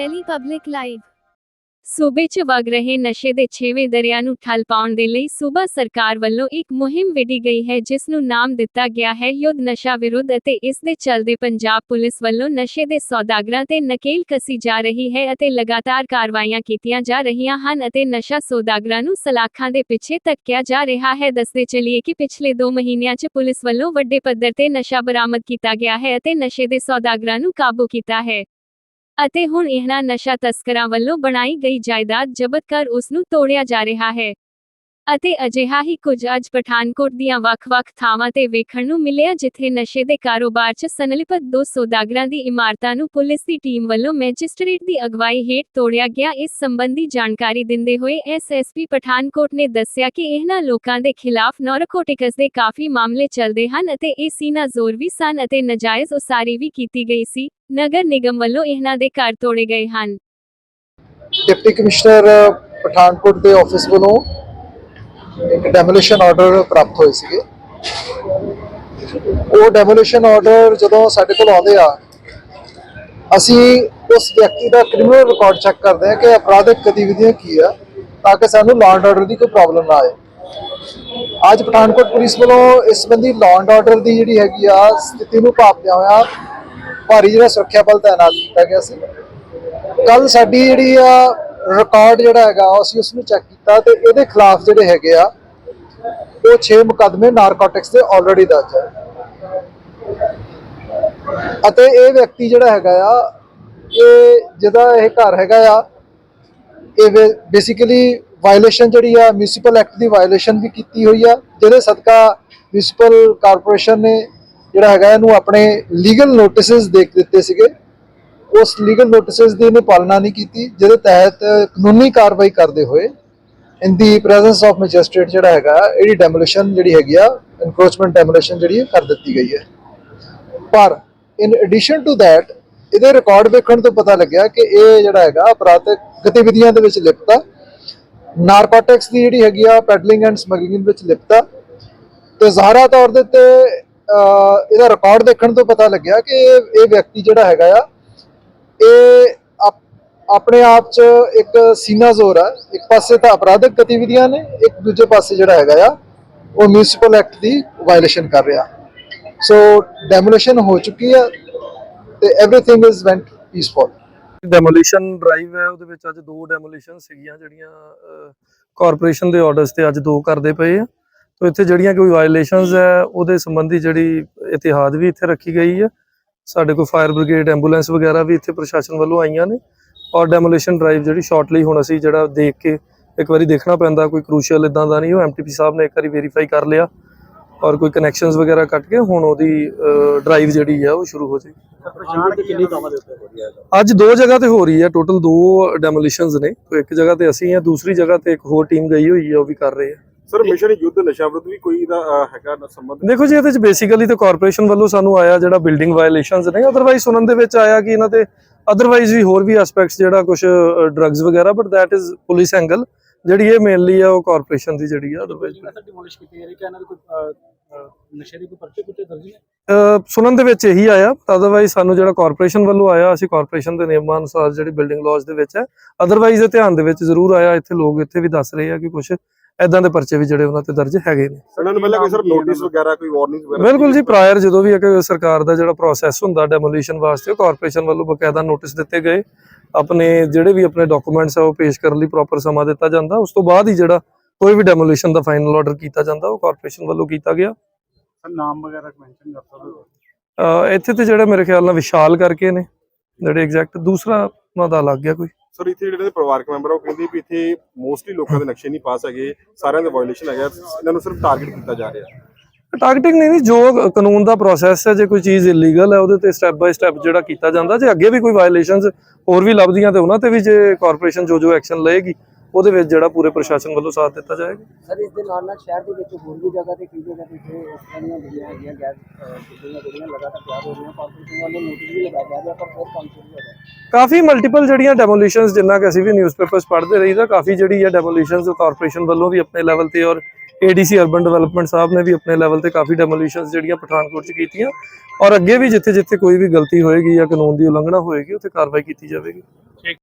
Delhi Public Live ਸੂਬੇ 'ਚ ਵਗ ਰਹੇ ਨਸ਼ੇ ਦੇ ਛੇਵੇਂ ਦਰਿਆ ਨੂੰ ਠੱਲ ਪਾਉਣ ਦੇ ਲਈ ਸੂਬਾ ਸਰਕਾਰ ਵੱਲੋਂ ਇੱਕ ਮੁਹਿੰਮ ਵਿੱਢੀ ਗਈ ਹੈ, ਜਿਸ ਨੂੰ ਨਾਮ ਦਿੱਤਾ ਗਿਆ ਹੈ ਯੁੱਧ ਨਸ਼ਾ ਵਿਰੁੱਧ ਅਤੇ ਇਸ ਦੇ ਚੱਲਦੇ ਪੰਜਾਬ ਪੁਲਿਸ ਵੱਲੋਂ ਨਸ਼ੇ ਦੇ ਸੌਦਾਗਰਾਂ ਤੇ ਨਕੇਲ ਕਸੀ ਜਾ ਰਹੀ ਹੈ ਅਤੇ ਲਗਾਤਾਰ ਕਾਰਵਾਈਆਂ ਕੀਤੀਆਂ ਜਾ ਰਹੀਆਂ ਹਨ ਅਤੇ ਨਸ਼ਾ ਸੌਦਾਗਰਾਂ ਨੂੰ ਸਲਾਖਾਂ ਦੇ ਪਿੱਛੇ ਧੱਕਿਆ ਜਾ ਰਿਹਾ ਹੈ। ਦੱਸਦੇ ਚਲੀਏ ਕਿ ਪਿਛਲੇ 2 ਮਹੀਨਿਆਂ 'ਚ ਪੁਲਿਸ ਵੱਲੋਂ ਵੱਡੇ ਪੱਧਰ ਤੇ ਨਸ਼ਾ ਬਰਾਮਦ ਕੀਤਾ ਗਿਆ ਹੈ ਅਤੇ ਨਸ਼ੇ ਦੇ ਸੌਦਾਗਰਾਂ ਨੂੰ ਕਾਬੂ ਕੀਤਾ ਹੈ। ਅਤੇ ਹੁਣ ਇਹਨਾਂ ਨਸ਼ਾ ਤਸਕਰਾਂ ਵੱਲੋਂ ਬਣਾਈ ਗਈ ਜਾਇਦਾਦ ਜ਼ਬਤ ਕਰ ਉਸ ਨੂੰ ਤੋੜਿਆ ਜਾ ਰਿਹਾ ਹੈ। ਅਤੇ ਅਜਿਹਾ ਹੀ ਕੁਝ ਅੱਜ ਪਠਾਨਕੋਟ ਦੀਆਂ ਵੱਖ-ਵੱਖ ਥਾਵਾਂ ਤੇ ਵੇਖਣ ਨੂੰ ਮਿਲਿਆ, ਜਿੱਥੇ ਨਸ਼ੇ ਦੇ ਕਾਰੋਬਾਰ 'ਚ ਸੰਲਿਪਤ ਦੋ ਸੌਦਾਗਰਾਂ ਦੀ ਇਮਾਰਤਾਂ ਨੂੰ ਪੁਲਿਸ ਦੀ ਟੀਮ ਵੱਲੋਂ ਮੈਜਿਸਟ੍ਰੇਟ ਦੀ ਅਗਵਾਈ ਹੇਠ ਤੋੜਿਆ ਗਿਆ। ਇਸ ਸੰਬੰਧੀ ਜਾਣਕਾਰੀ ਦਿੰਦੇ ਹੋਏ ਐਸਐਸਪੀ ਪਠਾਨਕੋਟ ਨੇ ਦੱਸਿਆ ਕਿ ਇਹਨਾਂ ਲੋਕਾਂ ਦੇ ਖਿਲਾਫ ਨਾਰਕੋਟਿਕਸ ਦੇ ਕਾਫੀ ਮਾਮਲੇ ਚੱਲਦੇ ਹਨ ਅਤੇ ਇਹ ਸੀਨਾ ਜ਼ੋਰ ਵੀ ਸਨ ਅਤੇ ਨਜਾਇਜ਼ ਉਸਾਰੀ ਵੀ ਕੀਤੀ ਗਈ ਸੀ। ਨਗਰ ਨਿਗਮ ਵੱਲੋਂ ਇਹਨਾਂ ਦੇ ਘਰ ਤੋੜੇ ਗਏ ਹਨ। ਡਿਪਟੀ ਕਮਿਸ਼ਨਰ ਪਠਾਨਕੋਟ ਦੇ ਆਫਿਸ ਵੱਲੋਂ ਇੱਕ ਡੈਮੋਲੀਸ਼ਨ ਆਰਡਰ ਪ੍ਰਾਪਤ ਹੋਏ ਸੀਗੇ। ਉਹ ਡੈਮੋਲੀਸ਼ਨ ਆਰਡਰ ਜਦੋਂ ਸਾਡੇ ਕੋਲ ਆਉਂਦੇ ਆ, ਅਸੀਂ ਉਸ ਵਿਅਕਤੀ ਦਾ ਕ੍ਰਿਮੀਨਲ ਰਿਕਾਰਡ ਚੈੱਕ ਕਰਦੇ ਹਾਂ ਕਿ ਅਪਰਾਧਿਕ ਗਤੀਵਿਧੀਆਂ ਕੀ ਆ, ਤਾਂ ਕਿ ਸਾਨੂੰ ਲਾਅ ਐਂਡ ਆਰਡਰ ਦੀ ਕੋਈ ਪ੍ਰੋਬਲਮ ਨਾ ਆਏ। ਅੱਜ ਪਠਾਨਕੋਟ ਪੁਲਿਸ ਵੱਲੋਂ ਇਸ ਸੰਬੰਧੀ ਲਾਅ ਐਂਡ ਆਰਡਰ ਦੀ ਜਿਹੜੀ ਹੈਗੀ ਆ, ਸਥਿਤੀ ਨੂੰ ਭਾਪਦਿਆਂ ਹੋਇਆ ਭਾਰੀ ਜਿਹੜਾ ਸੁਰੱਖਿਆ ਬਲ ਤਾਇਨਾਤ ਕੀਤਾ ਗਿਆ ਸੀ। ਕੱਲ ਸਾਡੀ ਜਿਹੜੀ ਆ ਰਿਕਾਰਡ ਜਿਹੜਾ ਹੈਗਾ, ਅਸੀਂ ਉਸ ਨੂੰ ਚੈੱਕ ਕੀਤਾ ਤੇ ਇਹਦੇ ਖਿਲਾਫ ਜਿਹੜੇ ਹੈਗੇ ਆ, ਉਹ 6 ਮੁਕੱਦਮੇ ਨਾਰਕੋਟਿਕਸ ਦੇ ਆਲਰੇਡੀ ਦਰਜ ਹੈ ਅਤੇ ਇਹ ਵਿਅਕਤੀ ਜਿਹੜਾ ਹੈਗਾ ਆ, ਇਹ ਜਿਹਦਾ ਇਹ ਘਰ ਹੈਗਾ ਆ, ਇਹ ਬੇਸਿਕਲੀ ਵਾਇਲੇਸ਼ਨ ਜਿਹੜੀ ਆ ਮਿਊਨਿਸਪਲ ਐਕਟ ਦੀ ਵਾਇਲੇਸ਼ਨ ਵੀ ਕੀਤੀ ਹੋਈ ਆ, ਜਿਹਦੇ ਸਦਕਾ ਮਿਊਨਿਸਪਲ ਕਾਰਪੋਰੇਸ਼ਨ ਨੇ ਜਿਹੜਾ ਹੈਗਾ ਇਹਨੂੰ ਆਪਣੇ ਲੀਗਲ ਨੋਟਿਸਸ ਦੇਖ ਦਿੱਤੇ ਸੀਗੇ। ਉਸ ਲੀਗਲ ਨੋਟਿਸਸ ਦੀ ਇਹਨੇ ਪਾਲਣਾ ਨਹੀਂ ਕੀਤੀ, ਜਿਹਦੇ ਤਹਿਤ ਕਾਨੂੰਨੀ ਕਾਰਵਾਈ ਕਰਦੇ ਹੋਏ in the presence of magistrate ਜਿਹੜਾ ਹੈਗਾ, ਇਹਦੀ ਡੈਮੋਲੀਸ਼ਨ ਜਿਹੜੀ ਹੈਗੀ ਆ ਇਨਕਰੋਚਮੈਂਟ ਡੈਮੋਲੀਸ਼ਨ ਜਿਹੜੀ ਕਰ ਦਿੱਤੀ ਗਈ ਹੈ। ਪਰ ਇਨ ਐਡੀਸ਼ਨ ਟੂ ਥੈਟ ਇਹਦੇ ਰਿਕਾਰਡ ਵੇਖਣ ਤੋਂ ਪਤਾ ਲੱਗਿਆ ਕਿ ਇਹ ਜਿਹੜਾ ਹੈਗਾ, ਅਪਰਾਧਿਕ ਗਤੀਵਿਧੀਆਂ ਦੇ ਵਿੱਚ ਲਿਪਤ ਆ ਨਾਰਕੋਟਿਕਸ ਦੀ ਜਿਹੜੀ ਹੈਗੀ ਆ ਪੈਡਲਿੰਗ ਐਂਡ ਸਮਗਲਿੰਗ ਵਿੱਚ ਲਿਪਤ ਆ ਤੇ ਜ਼ਾਹਰਾ ਤੌਰ ਦੇ ਉੱਤੇ ਇਹਦਾ ਰਿਕਾਰਡ ਦੇਖਣ ਤੋਂ ਪਤਾ ਲੱਗਿਆ ਕਿ ਇਹ ਵਿਅਕਤੀ ਜਿਹੜਾ ਹੈਗਾ ਆ, ਇਹ ਆਪਣੇ ਆਪ 'ਚ ਇੱਕ ਸੀਨਾ ਜ਼ੋਰ ਆ। ਇੱਕ ਪਾਸੇ ਤਾਂ ਅਪਰਾਧਿਕ ਗਤੀਵਿਧੀਆਂ ਨੇ, ਇੱਕ ਦੂਜੇ ਪਾਸੇ ਜਿਹੜਾ ਹੈਗਾ ਆ, ਉਹ ਮਿਊਨਿਸਪਲ ਐਕਟ ਦੀ ਵਾਇਲੇਸ਼ਨ ਕਰ ਰਿਹਾ। ਸੋ ਡੈਮੋਲੀਸ਼ਨ ਹੋ ਚੁੱਕੀ ਆ ਤੇ everything is went peaceful demolition drive ਹੈ, ਉਹਦੇ ਵਿੱਚ ਅੱਜ ਦੋ ਡੈਮੋਲੀਸ਼ਨ ਸੀਗੀਆਂ ਜਿਹੜੀਆਂ ਕਾਰਪੋਰੇਸ਼ਨ ਦੇ ਆਰਡਰਸ ਤੇ ਅੱਜ ਦੋ ਕਰਦੇ ਪਏ ਆ। ਤੋ ਇੱਥੇ ਜਿਹੜੀਆਂ ਕੋਈ ਵਾਇਲੇਸ਼ਨਸ ਹੈ ਉਹਦੇ ਸੰਬੰਧੀ ਜਿਹੜੀ ਇਤਿਹਾਦ ਵੀ ਇੱਥੇ ਰੱਖੀ ਗਈ ਹੈ। ਸਾਡੇ ਕੋਲ ਫਾਇਰ ਬ੍ਰਿਗੇਡ ਐਂਬੂਲੈਂਸ ਵਗੈਰਾ ਵੀ ਇੱਥੇ ਪ੍ਰਸ਼ਾਸਨ ਵੱਲੋਂ ਆਈਆਂ ਨੇ। ਔਰ ਡੈਮੋਲੀਸ਼ਨ ਡਰਾਈਵ ਜਿਹੜੀ ਸ਼ਾਰਟਲੀ ਹੁਣ ਅਸੀਂ ਜਿਹੜਾ ਦੇਖ ਕੇ ਇੱਕ ਵਾਰੀ ਦੇਖਣਾ ਪੈਂਦਾ ਕੋਈ ਕ੍ਰੂਸ਼ੀਅਲ ਇਦਾਂ ਦਾ ਨਹੀਂ ਉਹ ਐਮਟੀਪੀ ਸਾਹਿਬ ਨੇ ਇੱਕ ਵਾਰੀ ਵੈਰੀਫਾਈ ਕਰ ਲਿਆ। ਔਰ ਕੋਈ ਕਨੈਕਸ਼ਨਸ ਵਗੈਰਾ ਕੱਟ ਕੇ ਹੁਣ ਉਹਦੀ ਡਰਾਈਵ ਜਿਹੜੀ ਹੈ ਉਹ ਸ਼ੁਰੂ ਹੋ ਜਾਏਗੀ। ਅੱਜ ਦੋ ਜਗ੍ਹਾ ਤੇ ਹੋ ਰਹੀ ਹੈ ਟੋਟਲ ਦੋ ਡੈਮੋਲੀਸ਼ਨਸ ਨੇ। ਇੱਕ ਜਗ੍ਹਾ ਤੇ ਅਸੀਂ ਹਾਂ ਦੂਸਰੀ ਜਗ੍ਹਾ ਤੇ ਇੱਕ ਹੋਰ ਟੀਮ ਗਈ ਹੋਈ ਹੈ ਉਹ ਵੀ ਕਰ ਰਹੇ ਆ ਸਰ ਮਿਸ਼ਨ ਯੁੱਧ ਨਸ਼ਾ ਵਿਰੁੱਧ ਵੀ ਕੋਈ ਦਾ ਹੈਗਾ ਨਾ ਸੰਬੰਧ? ਦੇਖੋ ਜੀ ਇਹਦੇ ਚ ਬੇਸਿਕਲੀ ਤੇ ਕਾਰਪੋਰੇਸ਼ਨ ਵੱਲੋਂ ਸਾਨੂੰ ਆਇਆ ਜਿਹੜਾ ਬਿਲਡਿੰਗ ਵਾਇਲੇਸ਼ਨਸ ਨੇ। ਅਦਰਵਾਈਜ਼ ਸੁਣਨ ਦੇ ਵਿੱਚ ਆਇਆ ਕਿ ਇਹਨਾਂ ਤੇ ਅਦਰਵਾਈਜ਼ ਵੀ ਹੋਰ ਵੀ ਐਸਪੈਕਟਸ ਜਿਹੜਾ ਕੁਝ ਡਰੱਗਸ ਵਗੈਰਾ but that is police angle ਜਿਹੜੀ ਇਹ ਮੇਨਲੀ ਆ ਉਹ ਕਾਰਪੋਰੇਸ਼ਨ ਦੀ ਜਿਹੜੀ ਆ ਅਦਰਵਾਈਜ਼ ਡਿਮੋਲਿਸ਼ ਕੀਤੀ ਜਾ ਰਹੀ ਕਿ ਇਹਨਾਂ ਦੇ ਕੋਈ ਨਸ਼ੇ ਦੇ ਕੋਈ ਪਰਚੇ ਕੁੱਤੇ ਦਰਜ ਨੇ? ਸੁਣਨ ਦੇ ਵਿੱਚ ਇਹੀ ਆਇਆ। ਅਦਰਵਾਈਜ਼ ਸਾਨੂੰ ਜਿਹੜਾ ਕਾਰਪੋਰੇਸ਼ਨ ਵੱਲੋਂ ਆਇਆ ਅਸੀਂ ਕਾਰਪੋਰੇਸ਼ਨ ਦੇ ਨਿਯਮਾਂ ਅਨੁਸਾਰ ਜਿਹੜੀ ਬਿਲਡਿੰਗ ਲਾਜ਼ ਦੇ ਵਿੱਚ ਹੈ। ਅਦਰਵਾਈਜ਼ ਇਹ ਧਿਆਨ ਦੇ ਵਿੱਚ ਜ਼ਰੂਰ ਆਇਆ। ਇੱਥੇ ਲੋਕ ਇੱਥੇ ਵੀ ਦੱਸ ਰਹੇ ਆ ਕਿ ਕੁਝ ਐਦਾਂ ਦੇ ਪਰਚੇ ਵੀ ਜਿਹੜੇ ਉਹਨਾਂ ਤੇ ਦਰਜ ਹੈਗੇ ਨੇ। ਇਹਨਾਂ ਨੂੰ ਪਹਿਲਾਂ ਕੋਈ ਸਰ ਨੋਟਿਸ ਵਗੈਰਾ ਕੋਈ ਵਾਰਨਿੰਗ ਵਗੈਰਾ? ਬਿਲਕੁਲ ਜੀ ਪ੍ਰਾਇਰ ਜਦੋਂ ਵੀ ਇੱਕ ਸਰਕਾਰ ਦਾ ਜਿਹੜਾ ਪ੍ਰੋਸੈਸ ਹੁੰਦਾ ਡੈਮੋਲੀਸ਼ਨ ਵਾਸਤੇ ਕਾਰਪੋਰੇਸ਼ਨ ਵੱਲੋਂ ਬਕਾਇਦਾ ਨੋਟਿਸ ਦਿੱਤੇ ਗਏ। ਆਪਣੇ ਜਿਹੜੇ ਵੀ ਆਪਣੇ ਡਾਕੂਮੈਂਟਸ ਆ ਉਹ ਪੇਸ਼ ਕਰਨ ਲਈ ਪ੍ਰੋਪਰ ਸਮਾਂ ਦਿੱਤਾ ਜਾਂਦਾ। ਉਸ ਤੋਂ ਬਾਅਦ ਹੀ ਜਿਹੜਾ ਕੋਈ ਵੀ ਡੈਮੋਲੀਸ਼ਨ ਦਾ ਫਾਈਨਲ ਆਰਡਰ ਕੀਤਾ ਜਾਂਦਾ ਉਹ ਕਾਰਪੋਰੇਸ਼ਨ ਵੱਲੋਂ ਕੀਤਾ ਗਿਆ। ਸਰ ਨਾਮ ਵਗੈਰਾ ਮੈਂਸ਼ਨ ਕਰ ਸਕਦੇ ਹੋ? ਇੱਥੇ ਤੇ ਜਿਹੜਾ ਮੇਰੇ ਖਿਆਲ ਨਾਲ ਵਿਸ਼ਾਲ ਕਰਕੇ ਨੇ ਜਿਹੜੇ ਐਗਜ਼ੈਕਟ ਦੂਸਰਾ ਉਹਨਾਂ ਦਾ ਲੱਗ ਗਿਆ ਕੋਈ। ਸਰ ਇੱਥੇ ਜਿਹੜੇ ਇਹਦੇ ਪਰਿਵਾਰਕ ਮੈਂਬਰ ਆ ਉਹ ਕਹਿੰਦੇ ਵੀ ਇੱਥੇ ਮੋਸਟਲੀ ਲੋਕਾਂ ਦੇ ਨਕਸ਼ੇ ਨਹੀਂ ਪਾਸ ਹੈਗੇ ਸਾਰਿਆਂ ਦੇ ਵਾਇਓਲੇਸ਼ਨ ਹੈਗਾ ਇਹਨਾਂ ਨੂੰ ਸਿਰਫ ਟਾਰਗੇਟ ਕੀਤਾ ਜਾ ਰਿਹਾ। ਟਾਰਗੇਟਿੰਗ ਨਹੀਂ ਨਹੀਂ ਜੋ ਕਾਨੂੰਨ ਦਾ ਪ੍ਰੋਸੈਸ ਹੈ ਜੇ ਕੋਈ ਚੀਜ਼ ਇਲੀਗਲ ਹੈ ਉਹਦੇ ਤੇ ਸਟੈਪ ਬਾਈ ਸਟੈਪ ਜਿਹੜਾ ਕੀਤਾ ਜਾਂਦਾ ਜੇ ਅੱਗੇ ਵੀ ਕੋਈ ਵਾਇਲੇਸ਼ਨਸ ਹੋਰ ਵੀ ਲੱਭਦੀਆਂ ਤੇ ਉਹਨਾਂ ਤੇ ਵੀ ਜੇ ਕਾਰਪੋਰੇਸ਼ਨ ਜੋ ਜੋ ਐਕਸ਼ਨ ਲਏਗੀ ਉਹਦੇ ਵਿੱਚ ਜਿਹੜਾ ਪੂਰੇ ਪ੍ਰਸ਼ਾਸਨ ਵੱਲੋਂ ਸਾਥ ਦਿੱਤਾ ਜਾਏਗਾ। ਸਰ ਇਸ ਦੇ ਨਾਲ ਨਾਲ ਸ਼ਹਿਰ ਦੇ ਵਿੱਚ ਹੋਰ ਵੀ ਜਗ੍ਹਾ ਤੇ ਕਈ ਜਗ੍ਹਾ ਤੇ ਇਸ ਤਰ੍ਹਾਂ ਦੀਆਂ ਜਿਹੜੀਆਂ ਹੈਗੀਆਂ ਗੈਸ ਜਿਹੜੀਆਂ ਜਿਹੜੀਆਂ ਲਗਾਤਾਰ ਤਿਆਰ ਹੋ ਰਹੀਆਂ ਕਾਰਪੋਰੇਸ਼ਨ ਵੱਲੋਂ ਨੋਟਿਸ ਵੀ ਲਗਾਇਆ ਜਾ ਰਿਹਾ ਪਰ ਫਿਰ ਕੰਮ ਸ਼ੁਰੂ ਹੋ ਗਿਆ ਕਾਫੀ ਮਲਟੀਪਲ ਜਿਹੜੀਆਂ ਡੈਮੋਲੀਸ਼ਨਸ ਜਿੰਨਾ ਕਿ ਅਸੀਂ ਵੀ ਨਿਊਜ਼ਪੇਪਰਸ ਪੜ੍ਹਦੇ ਰਹੀਦਾ, ਕਾਫੀ ਜਿਹੜੀ ਹੈ ਡੈਮੋਲੀਸ਼ਨਸ ਕਾਰਪੋਰੇਸ਼ਨ ਵੱਲੋਂ ਵੀ ਆਪਣੇ ਲੈਵਲ ਤੇ ਔਰ ਏਡੀਸੀ ਅਰਬਨ ਡਿਵੈਲਪਮੈਂਟ ਸਾਹਿਬ ਨੇ ਵੀ ਆਪਣੇ ਲੈਵਲ ਤੇ ਕਾਫੀ ਡੈਮੋਲੀਸ਼ਨਸ ਜਿਹੜੀਆਂ ਪਠਾਨਕੋਟ 'ਚ ਕੀਤੀਆਂ। ਔਰ ਅੱਗੇ ਵੀ ਜਿੱਥੇ ਜਿੱਥੇ ਕੋਈ ਵੀ ਗਲਤੀ ਹੋਏਗੀ ਜਾਂ ਕਾਨੂੰਨ ਦੀ ਉਲੰਘਣਾ ਹੋਏਗੀ, ਉੱਥੇ ਕਾਰਵਾਈ ਕੀਤੀ ਜਾਵੇਗੀ।